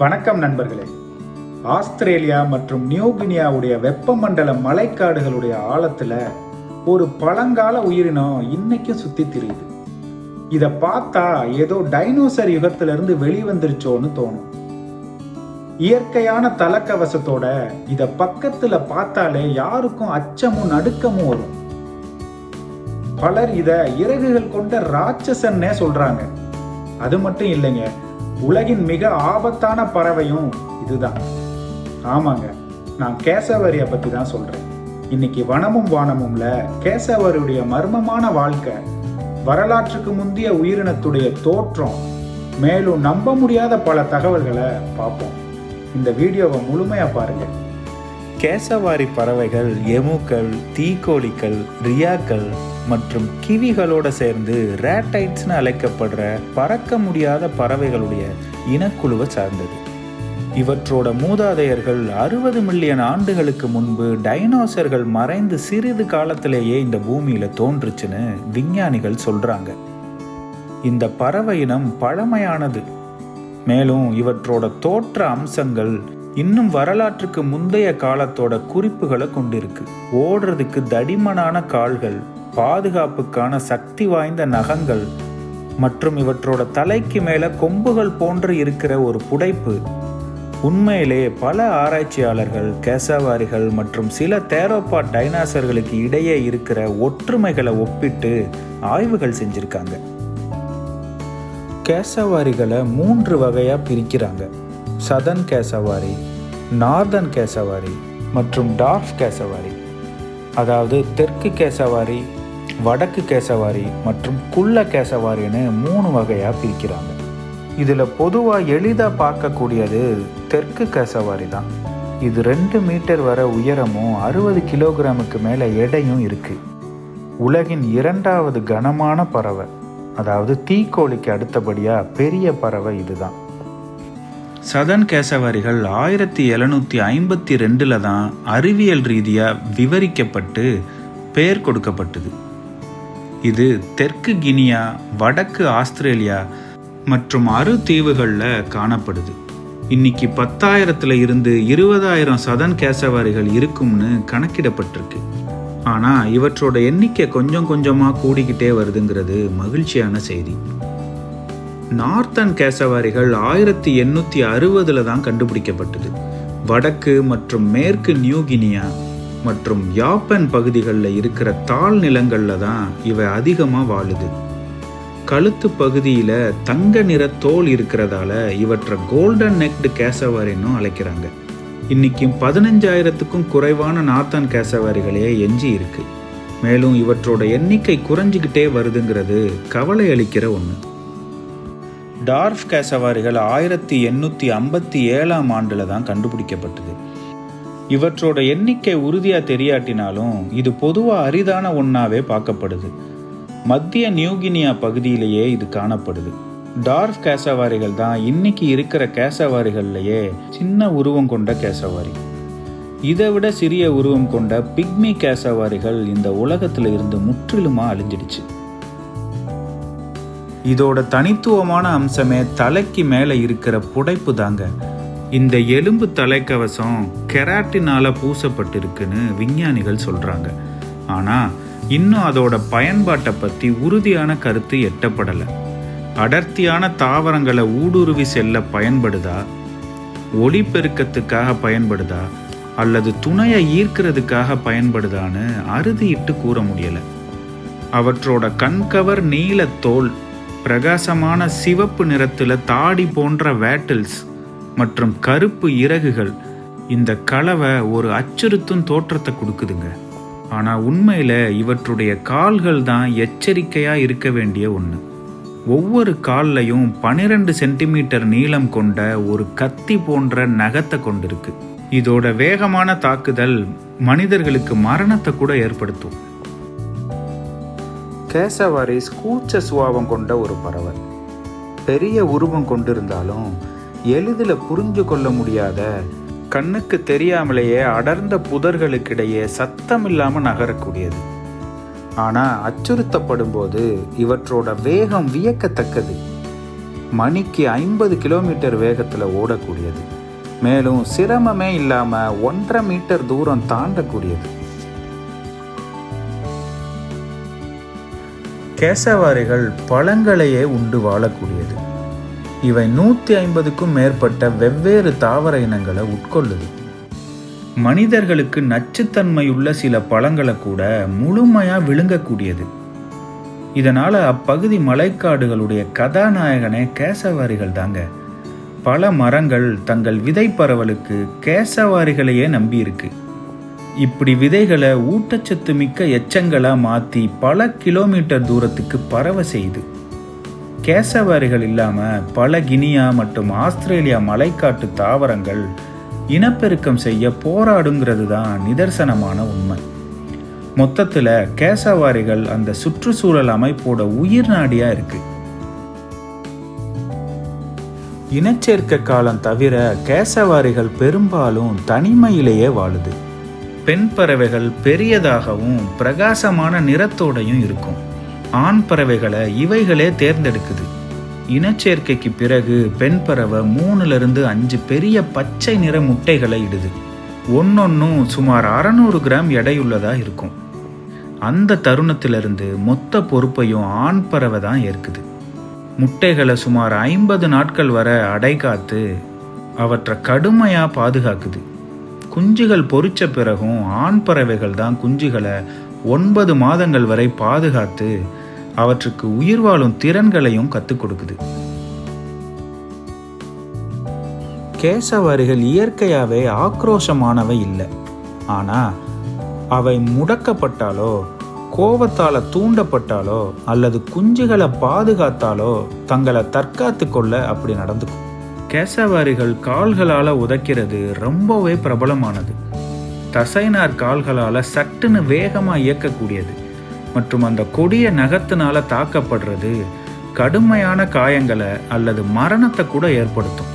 வணக்கம் நண்பர்களே. ஆஸ்திரேலியா மற்றும் நியூகினியாவுடைய வெப்பமண்டல மலைக்காடுகளுடைய ஆழத்துல ஒரு பழங்கால உயிரினம் இன்னைக்கும் சுத்தி திரியுது. இத பார்த்தா ஏதோ டைனோசர் யுகத்திலிருந்து வெளிவந்துருச்சோன்னு தோணும். இயற்கையான தலக்கவசத்தோட இத பக்கத்துல பார்த்தாலே யாருக்கும் அச்சமும் நடுக்கமும் வரும். பலர் இத இறகுகள் கொண்ட ராட்சசன்னே சொல்றாங்க. அது மட்டும் இல்லைங்க உலகின் மிக ஆபத்தான பறவையும் இதுதான். ஆமாங்க நான் கேசவரியை பத்தி தான் சொல்றேன். இன்னைக்கு வனமும் வானமும்ல கேசவருடைய மர்மமான வாழ்க்கை வரலாற்றுக்கு முந்தைய உயிரினத்துடைய தோற்றம் மேலும் நம்ப முடியாத பல தகவல்களை பார்ப்போம். இந்த வீடியோவை முழுமையா பாருங்க. கேசவாரி பறவைகள் எமுக்கள் தீக்கோழிகள் ரியாக்கள் மற்றும் கிவிகளோட சேர்ந்து ரேட்டைட்ஸ்னு அழைக்கப்படுற பறக்க முடியாத பறவைகளுடைய இனக்குழுவை சார்ந்தது. இவற்றோட மூதாதையர்கள் அறுபது மில்லியன் ஆண்டுகளுக்கு முன்பு டைனோசர்கள் மறைந்து சிறிது காலத்திலேயே இந்த பூமியில தோன்றுச்சுன்னு விஞ்ஞானிகள் சொல்றாங்க. இந்த பறவை இனம் பழமையானது. மேலும் இவற்றோட தோற்ற அம்சங்கள் இன்னும் வரலாற்றுக்கு முந்தைய காலத்தோட குறிப்புகளை கொண்டிருக்கு. ஓடுறதுக்கு தடிமனான கால்கள் பாதுகாப்புக்கான சக்தி வாய்ந்த நகங்கள் மற்றும் இவற்றோட தலைக்கு மேலே கொம்புகள் போன்று இருக்கிற ஒரு புடைப்பு. உண்மையிலே பல ஆராய்ச்சியாளர்கள் கேசவாரிகள் மற்றும் சில தேரோப்பா டைனாசர்களுக்கு இடையே இருக்கிற ஒற்றுமைகளை ஒப்பிட்டு ஆய்வுகள் செஞ்சுருக்காங்க. கேசவாரிகளை மூன்று வகையாக பிரிக்கிறாங்க. சதன் கேசவாரி நார்தன் கேசவாரி மற்றும் டார்ஃப் கேசவாரி. அதாவது தெற்கு கேசவாரி வடக்கு கேசவாரி மற்றும் குள்ள கேசவாரின்னு மூணு வகையாக பிரிக்கிறாங்க. இதில் பொதுவாக எளிதாக பார்க்கக்கூடியது தெற்கு கேசவாரி தான். இது ரெண்டு மீட்டர் வர உயரமும் அறுபது கிலோகிராமுக்கு மேலே எடையும் இருக்குது உலகின் இரண்டாவது கனமான பறவை அதாவது தீக்கோழிக்கு அடுத்தபடியாக பெரிய பறவை இதுதான். சதன் கேசவாரிகள் ஆயிரத்தி எழுநூற்றி ஐம்பத்தி ரெண்டில் தான் அறிவியல் ரீதியாக விவரிக்கப்பட்டு பெயர் கொடுக்கப்பட்டது. இது தெற்கு கினியா வடக்கு ஆஸ்திரேலியா மற்றும் அரு தீவுகளில் காணப்படுது. இன்னைக்கு பத்தாயிரத்துல இருந்து இருபதாயிரம் சதன் கேசவாரிகள் இருக்கும்னு கணக்கிடப்பட்டிருக்கு. ஆனால் இவற்றோட எண்ணிக்கை கொஞ்சம் கொஞ்சமாக கூடிக்கிட்டே வருதுங்கிறது மகிழ்ச்சியான செய்தி. நார்த்தன் கேசவாரிகள் ஆயிரத்தி எண்ணூற்றி அறுபதில் தான் கண்டுபிடிக்கப்பட்டது. வடக்கு மற்றும் மேற்கு நியூகினியா மற்றும் யாப்பன் பகுதிகளில் இருக்கிற தாழ் நிலங்களில் தான் இவை அதிகமாக வாழுது. கழுத்து பகுதியில் தங்க நிற தோல் இருக்கிறதால இவற்றை கோல்டன் நெக்டு கேசவாரின்னு அழைக்கிறாங்க. இன்னைக்கும் பதினஞ்சாயிரத்துக்கும் குறைவான நாத்தன் கேசவாரிகளே எஞ்சி இருக்கு. மேலும் இவற்றோட எண்ணிக்கை குறைஞ்சிக்கிட்டே வருதுங்கிறது கவலை அளிக்கிற ஒன்று டார்ஃப் கேசவாரிகள் ஆயிரத்தி எண்ணூற்றி ஐம்பத்தி ஏழாம் ஆண்டில் தான் கண்டுபிடிக்கப்பட்டது. இவற்றோட எண்ணிக்கை உறுதியாக தெரியாட்டினாலும் இது பொதுவாக அரிதான ஒன்றாவே பார்க்கப்படுது. மத்திய நியூகினியா பகுதியிலேயே இது காணப்படுது. டார்ஃப் கேசவாரிகள் தான் இன்னைக்கு இருக்கிற கேசவாரிகள்லேயே சின்ன உருவம் கொண்ட கேசவாரி. இதை விட சிறிய உருவம் கொண்ட பிக்மி கேசவாரிகள் இந்த உலகத்தில் இருந்து முற்றிலுமா அழிஞ்சிடுச்சு. இதோட தனித்துவமான அம்சமே தலைக்கு மேலே இருக்கிற புடைப்பு தாங்க. இந்த எலும்பு தலைக்கவசம் கெராட்டினால் பூசப்பட்டிருக்குன்னு விஞ்ஞானிகள் சொல்கிறாங்க ஆனால் இன்னும் அதோட பயன்பாட்டை பற்றி உறுதியான கருத்து எட்டப்படலை. அடர்த்தியான தாவரங்களை ஊடுருவி செல்ல பயன்படுதா? ஒளிப்பெருக்கத்துக்காக பயன்படுதா? அல்லது துணையை ஈர்க்கிறதுக்காக பயன்படுதான்னு அறுதியிட்டு கூற முடியல. அவற்றோட கண்கவர் நீல தோல் பிரகாசமான சிவப்பு நிறத்தில் தாடி போன்ற வேட்டில்ஸ் மற்றும் கருப்பு இறகுகள் இந்த கலவை ஒரு அச்சுறுத்தும் தோற்றத்தை கொடுக்குதுங்க. ஆனால் உண்மையில் இவற்றுடைய கால்கள் தான் எச்சரிக்கையாக இருக்க வேண்டிய ஒன்று ஒவ்வொரு கால்லையும் பனிரெண்டு சென்டிமீட்டர் நீளம் கொண்ட ஒரு கத்தி போன்ற நகத்தை கொண்டிருக்கு. இதோட வேகமான தாக்குதல் மனிதர்களுக்கு மரணத்தை கூட ஏற்படுத்தும். கேசவாரிஸ் கூச்ச சுபாவம் கொண்ட ஒரு பறவை. பெரிய உருவம் கொண்டிருந்தாலும் எளிதில் புரிஞ்சு கொள்ள முடியாத கண்ணுக்கு தெரியாமலேயே அடர்ந்த புதர்களுக்கிடையே சத்தம் இல்லாமல் நகரக்கூடியது. ஆனால் அச்சுறுத்தப்படும் போது இவற்றோட வேகம் வியக்கத்தக்கது. மணிக்கு ஐம்பது கிலோமீட்டர் வேகத்தில் ஓடக்கூடியது. மேலும் சிரமமே இல்லாமல் ஒன்றரை மீட்டர் தூரம் தாண்டக்கூடியது. கேசவாரிகள் பழங்களையே உண்டு வாழக்கூடியது. இவை நூற்றி ஐம்பதுக்கும் மேற்பட்ட வெவ்வேறு தாவர இனங்களை உட்கொள்ளுது. மனிதர்களுக்கு நச்சுத்தன்மையுள்ள சில பழங்களை கூட முழுமையாக விழுங்கக்கூடியது. இதனால் அப்பகுதி மலைக்காடுகளுடைய கதாநாயகனே கேசவாரிகள் தாங்க. பல மரங்கள் தங்கள் விதை பரவலுக்கு கேசவாரிகளையே நம்பியிருக்கு. இப்படி விதைகளை ஊட்டச்சத்து மிக்க எச்சங்களாக மாற்றி பல கிலோமீட்டர் தூரத்துக்கு பரவ செய்யுது கேசவாரிகள் இல்லாமல் பல கினியா மற்றும் ஆஸ்திரேலியா மலைக்காட்டு தாவரங்கள் இனப்பெருக்கம் செய்ய போராடுங்கிறது தான் நிதர்சனமான உண்மை. மொத்தத்தில் கேசவாரிகள் அந்த சுற்றுச்சூழல் அமைப்போட உயிர் நாடியாக இருக்கு. இனச்சேர்க்கை காலம் தவிர கேசவாரிகள் பெரும்பாலும் தனிமையிலேயே வாழுது. பெண் பறவைகள் பெரியதாகவும் பிரகாசமான நிறத்தோடையும் இருக்கும். ஆண் பறவைகளை இவைகளே தேர்ந்தெடுக்குது. இனச்சேர்க்கைக்கு பிறகு பெண் பறவை மூணுலேருந்து அஞ்சு பெரிய பச்சை நிற முட்டைகளை இடுது. ஒன்னொன்னும் சுமார் அறநூறு கிராம் எடையுள்ளதா இருக்கும். அந்த தருணத்திலிருந்து மொத்த பொறுப்பையும் ஆண் பறவை தான் ஏற்குது. முட்டைகளை சுமார் ஐம்பது நாட்கள் வரை அடை காத்து அவற்றை கடுமையாக பாதுகாக்குது. குஞ்சுகள் பொறிச்ச பிறகும் ஆண் பறவைகள் தான் குஞ்சுகளை ஒன்பது மாதங்கள் வரை பாதுகாத்து அவற்றுக்கு உயிர் வாழும் திறன்களையும் கற்றுக் கொடுக்குது. கேசவாரிகள் இயற்கையாகவே ஆக்ரோஷமானவை இல்லை. ஆனால் அவை முடக்கப்பட்டாலோ கோபத்தால் தூண்டப்பட்டாலோ அல்லது குஞ்சுகளை பாதுகாத்தாலோ தங்களை தற்காத்து கொள்ள அப்படி நடந்துக்கும். கேசவாரிகள் கால்களால் உதைக்கிறது ரொம்பவே பிரபலமானது. தசைனார் கால்களால் சட்டுன்னு வேகமாக இயக்கக்கூடியது. மற்றும் அந்த கொடிய நகத்தினால தாக்கப்படுறது கடுமையான காயங்களை அல்லது மரணத்தை கூட ஏற்படுத்தும்.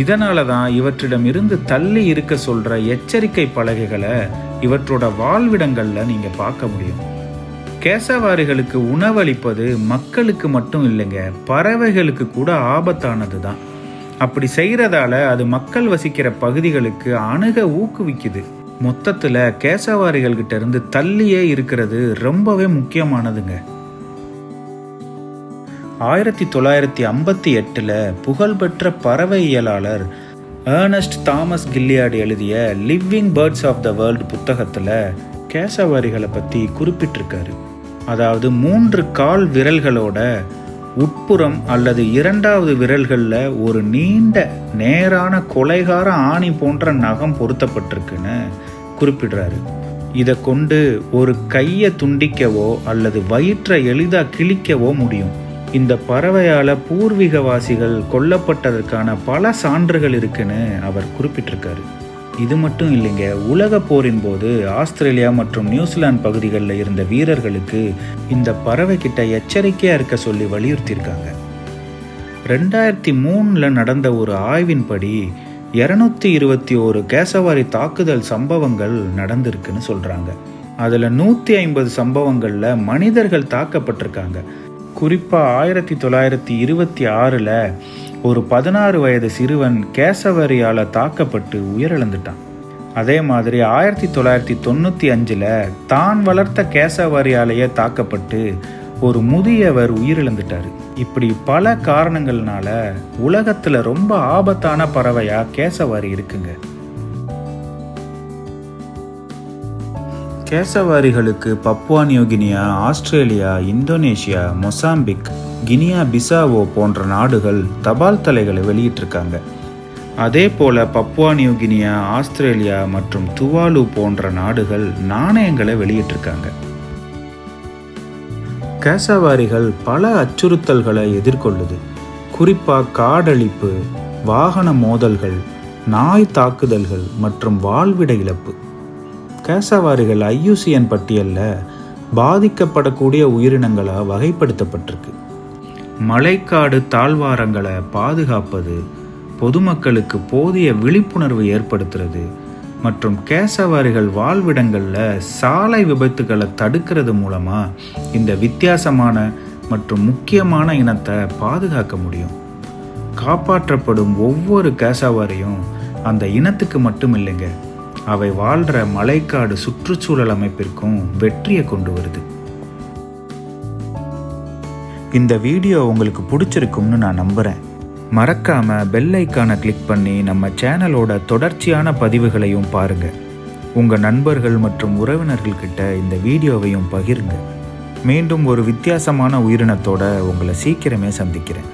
இதனால தான் இவற்றிடம் இருந்து தள்ளி இருக்க சொல்ற எச்சரிக்கை பலகைகளை இவற்றோட வாழ்விடங்களில் நீங்க பார்க்க முடியும். கேசவாரிகளுக்கு உணவளிப்பது மக்களுக்கு மட்டும் இல்லைங்க பறவைகளுக்கு கூட ஆபத்தானது தான் அப்படி செய்கிறதால அது மக்கள் வசிக்கிற பகுதிகளுக்கு அணுக ஊக்குவிக்குது. மொத்தத்தில் கேசவாரிகள்கிட்ட இருந்து தள்ளியே இருக்கிறது ரொம்பவே முக்கியமானதுங்க. ஆயிரத்தி தொள்ளாயிரத்தி ஐம்பத்தி எட்டில் புகழ்பெற்ற பறவையியலாளர் ஏர்னஸ்ட் தாமஸ் கில்லியார்டு எழுதிய living birds of the world புத்தகத்தில் கேசவாரிகளை பற்றி குறிப்பிட்டிருக்காரு. அதாவது மூன்று கால் விரல்களோட உட்புறம் அல்லது இரண்டாவது விரல்களில் ஒரு நீண்ட நேரான கொலைகார ஆணி போன்ற நகம் பொருத்தப்பட்டிருக்குன்னு குறிப்பிடுறாரு. இதை கொண்டு ஒரு கையை துண்டிக்கவோ அல்லது வயிற்றை எளிதாக கிழிக்கவோ முடியும். இந்த பறவையால் பூர்வீகவாசிகள் கொல்லப்பட்டதற்கான பல சான்றுகள் இருக்குன்னு அவர் குறிப்பிட்டிருக்காரு. இது மட்டும் இல்லைங்க உலக போரின் போது ஆஸ்திரேலியா மற்றும் நியூசிலாந்து பகுதிகளில் இருந்த வீரர்களுக்கு இந்த பறவை கிட்ட எச்சரிக்கையாக இருக்க சொல்லி வலியுறுத்தியிருக்காங்க. ரெண்டாயிரத்தி மூணில் நடந்த ஒரு ஆய்வின்படி இரநூத்தி இருபத்தி ஒரு கேசவாரி தாக்குதல் சம்பவங்கள் நடந்திருக்குன்னு சொல்கிறாங்க அதில் நூற்றி ஐம்பது சம்பவங்களில் மனிதர்கள் தாக்கப்பட்டிருக்காங்க. குறிப்பாக ஆயிரத்தி தொள்ளாயிரத்தி இருபத்தி ஆறில் ஒரு பதினாறு வயது சிறுவன் கேசவரியால் தாக்கப்பட்டு உயிரிழந்துட்டான். அதே மாதிரி ஆயிரத்தி தொள்ளாயிரத்தி தொண்ணூற்றி அஞ்சில் தான் வளர்த்த கேசவாரியாலேயே தாக்கப்பட்டு ஒரு முதியவர் உயிரிழந்துட்டார். இப்படி பல காரணங்கள்னால உலகத்தில் ரொம்ப ஆபத்தான பறவையாக கேசவாரி இருக்குங்க. கேசவாரிகளுக்கு Papua New Guinea Australia Indonesia Mozambique Guinea Bissau போன்ற நாடுகள் தபால் தலைகளை வெளியிட்டிருக்காங்க. அதே போல பப்புவா நியூகினியா ஆஸ்திரேலியா மற்றும் துவாலு போன்ற நாடுகள் நாணயங்களை வெளியிட்டிருக்காங்க. கேசவாரிகள் பல அச்சுறுத்தல்களை எதிர்கொள்ளுது. குறிப்பாக காடழிப்பு வாகன மோதல்கள் நாய் தாக்குதல்கள் மற்றும் வாழ்விட இழப்பு. கேசவாரிகள் ஐயூசிஎன் பட்டியலில் பாதிக்கப்படக்கூடிய உயிரினங்களாக வகைப்படுத்தப்பட்டிருக்கு. மழைக்காடு தாழ்வாரங்களை பாதுகாப்பது பொதுமக்களுக்கு போதிய விழிப்புணர்வு ஏற்படுத்துறது மற்றும் கேசவாரிகள் வாழ்விடங்களில் சாலை விபத்துகளை தடுக்கிறது மூலமாக இந்த வித்தியாசமான மற்றும் முக்கியமான இனத்தை பாதுகாக்க முடியும். காப்பாற்றப்படும் ஒவ்வொரு கேசாவாரியும் அந்த இனத்துக்கு மட்டும் இல்லைங்க. அவை வாழ்கிற மலைக்காடு சுற்றுச்சூழல் அமைப்பிற்கும் வெற்றியை கொண்டு வருது. இந்த வீடியோ உங்களுக்கு பிடிச்சிருக்கும்னு நான் நம்புகிறேன் மறக்காம பெல் ஐக்கானை கிளிக் பண்ணி நம்ம சேனலோட தொடர்ச்சியான பதிவுகளையும் பாருங்க. உங்க நண்பர்கள் மற்றும் உறவினர்கள்கிட்ட இந்த வீடியோவையும் பகிருங்க. மீண்டும் ஒரு வித்தியாசமான உயிரினத்தோட உங்களை சீக்கிரமே சந்திக்கிறேன்.